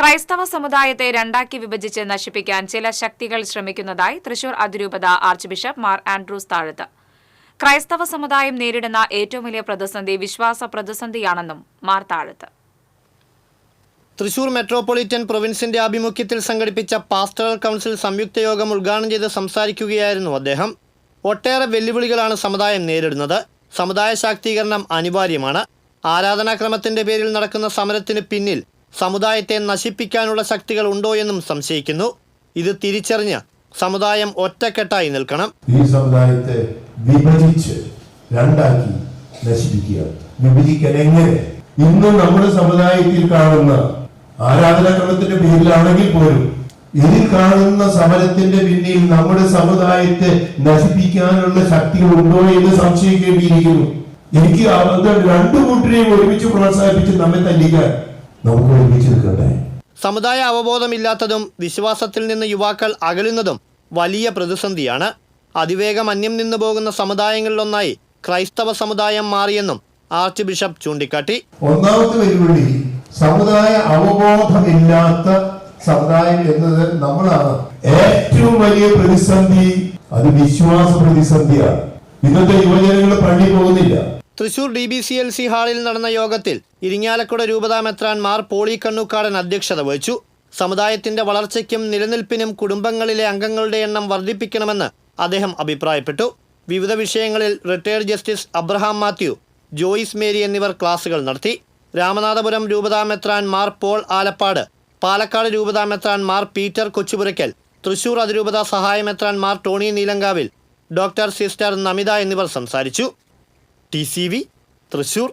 ക്രൈസ്തവ സമുദായത്തെ രണ്ടാക്കി വിഭജിച്ച് നശിപ്പിക്കാൻ ചില ശക്തികൾ ശ്രമിക്കുന്നതായി തൃശൂർ അതിരൂപത ആർച്ച് ബിഷപ്പ് മാർ ആൻഡ്രൂസ് താഴത്ത്. ക്രൈസ്തവ സമുദായം നേരിടുന്ന ഏറ്റവും വലിയ പ്രതിസന്ധി വിശ്വാസ പ്രതിസന്ധിയാണെന്നും മാർ താഴത്ത്. തൃശൂർ മെട്രോപൊളിറ്റൻ പ്രൊവിൻസിന്റെ ആഭിമുഖ്യത്തിൽ സംഘടിപ്പിച്ച പാസ്റ്ററൽ കൗൺസിൽ സംയുക്ത യോഗം ഉദ്ഘാടനം ചെയ്ത് സംസാരിക്കുകയായിരുന്നു അദ്ദേഹം. ഒട്ടേറെ വെല്ലുവിളികളാണ് സമുദായം നേരിടുന്നത്. സമുദായ ശാക്തീകരണം അനിവാര്യമാണ്. ആരാധനാക്രമത്തിന്റെ പേരിൽ നടക്കുന്ന സമരത്തിന് പിന്നിൽ സമുദായത്തെ നശിപ്പിക്കാനുള്ള ശക്തികൾ ഉണ്ടോ എന്നും സംശയിക്കുന്നു. ഇത് തിരിച്ചറിഞ്ഞ് സമുദായം ഒറ്റക്കെട്ടായി നിൽക്കണം. ഈ സമുദായത്തെ വിഭജിച്ച് രണ്ടാക്കി നശിപ്പിക്കുക. വിഭജിക്കാൻ എങ്ങനെ? ഇന്ന് നമ്മുടെ സമുദായത്തിൽ കാണുന്ന ആരാധനാക്രമത്തിന്റെ പേരിലാണെങ്കിൽ പോലും ഇതിൽ കാണുന്ന സമരത്തിന്റെ പിന്നിൽ നമ്മുടെ സമുദായത്തെ നശിപ്പിക്കാനുള്ള ശക്തികൾ ഉണ്ടോ എന്ന് സംശയിക്കേണ്ടിയിരിക്കുന്നു. എനിക്ക് രണ്ടു കൂട്ടരെയും ഒരുമിച്ച് പ്രോത്സാഹിപ്പിച്ച് നമ്മെ തല്ലിക്കാൻ നമുക്ക് ഒരുമിച്ച് നിൽക്കട്ടെ. സമുദായ അവബോധമില്ലാത്തതും വിശ്വാസത്തിൽ നിന്ന് യുവാക്കൾ അകലുന്നതും വലിയ പ്രതിസന്ധിയാണ്. അതിവേഗം അന്യം നിന്നു പോകുന്ന സമുദായങ്ങളിലൊന്നായി ക്രൈസ്തവ സമുദായം മാറിയെന്നും ആർച്ച് ബിഷപ്പ് ചൂണ്ടിക്കാട്ടി. ഒന്നാമത്തെ വെല്ലുവിളി സമുദായ അവബോധമില്ലാത്ത സമുദായം എന്നത് നമ്മളാണ്. ഏറ്റവും വലിയ പ്രതിസന്ധി അത് വിശ്വാസ പ്രതിസന്ധിയാണ്. ഇന്നത്തെ യുവജനങ്ങൾ പള്ളി Thrissur D B C L C ഹാളിൽ നടന്ന യോഗത്തിൽ ഇരിങ്ങാലക്കുട രൂപതാ മെത്രാൻമാർ പോളി കണ്ണൂക്കാടൻ അധ്യക്ഷത വഹിച്ചു. സമുദായത്തിന്റെ വളർച്ചയ്ക്കും നിലനിൽപ്പിനും കുടുംബങ്ങളിലെ അംഗങ്ങളുടെ എണ്ണം വർദ്ധിപ്പിക്കണമെന്ന് അദ്ദേഹം അഭിപ്രായപ്പെട്ടു. വിവിധ വിഷയങ്ങളിൽ retired justice Abraham Mathew Joyce Mary എന്നിവർ ക്ലാസുകൾ നടത്തി. രാമനാഥപുരം രൂപതാ മെത്രാൻ മാർ പോൾ ആലപ്പാട് പാലക്കാട് രൂപതാ മെത്രാൻ മാർ പീറ്റർ കൊച്ചുപുരയ്ക്കൽ തൃശൂർ അതിരൂപത സഹായമെത്രാൻ Mar Tony Neelankavil doctor sister Namitha എന്നിവർ സംസാരിച്ചു. T C V Thrissur